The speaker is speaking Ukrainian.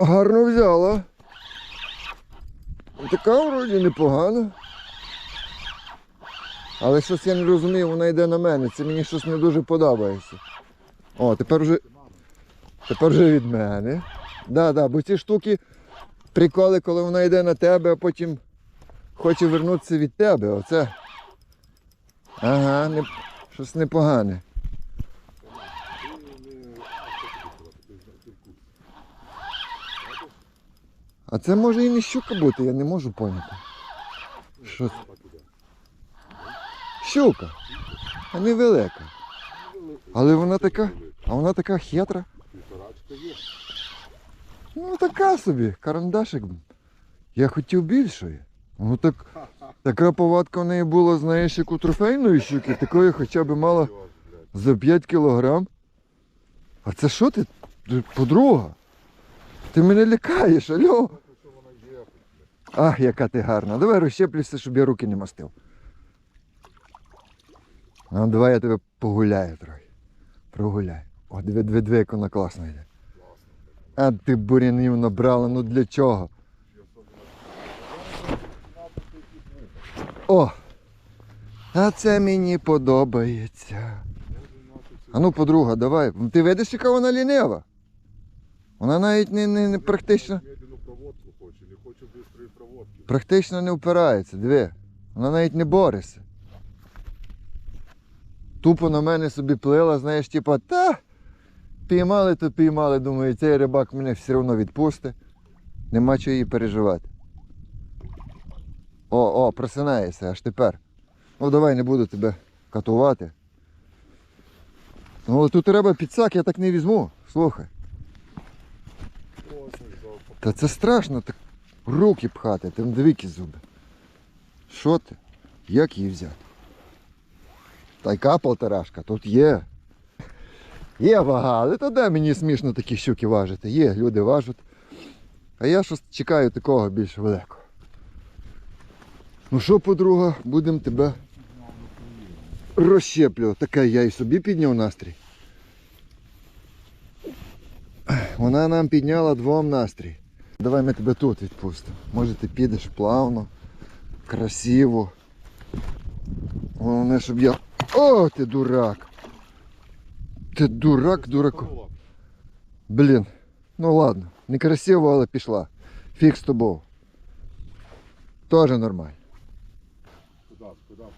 Гарно взяла. Така вроді непогана. Але щось я не розумію, вона йде на мене. Це мені щось не дуже подобається. О, тепер вже. Тепер вже від мене. Да, да, бо ці штуки приколи, коли вона йде на тебе, а потім хоче вернутися від тебе. Оце. Ага, не... щось непогане. А це може і не щука бути, я не можу поняти. Що це? Щука. А не велика. Але вона така. А вона така хитра. Ну така собі, карандашик. Я хотів більшої. Ну так, така повадка в неї була, знаєш, як у трофейної щуки, такої хоча б мала за 5 кілограм. А це що? Ти Подруга? Ти мене лякаєш, алло? Ах, яка ти гарна. Давай розщеплюйся, щоб я руки не мастив. Ну, давай я тебе погуляю трохи. Прогуляю. О, диви, диви, диви, як вона класно йде. А ти бурянів набрала, ну для чого? О! А це мені подобається. А ну, подруга, давай. Ти видиш, яка вона лінива? Вона навіть не, не, не практично. Проводку хоче, не хочу бистрої проводки. Практично не впирається, диви. Вона навіть не бореться. Тупо на мене собі плила, знаєш, типа, та піймали, то піймали, думаю, цей рибак мене все одно відпусти. Нема чого її переживати. О, о, просинаєшся аж тепер. Ну давай не буду тебе катувати. Ну але тут треба підсак, я так не візьму. Слухай. Та це страшно, так руки пхати, там двіки зуби. Що ти? Як її взяти? Та яка полторашка, тут є. Є вага, але то де мені смішно такі щуки важити. Є, люди важать. А я щось чекаю такого більш великого. Ну що, подруга, будемо тебе розщеплювати. Таке я і собі підняв настрій. Вона нам підняла двом настрій. Давай ми тебе тут відпустимо. Може ти підеш плавно, красиво. Головне, щоб я. О, ти дурак! Ти дурак, дураку. Блін. Ну ладно, некрасиво, але пішла. Фікс з тобою. Тоже нормально.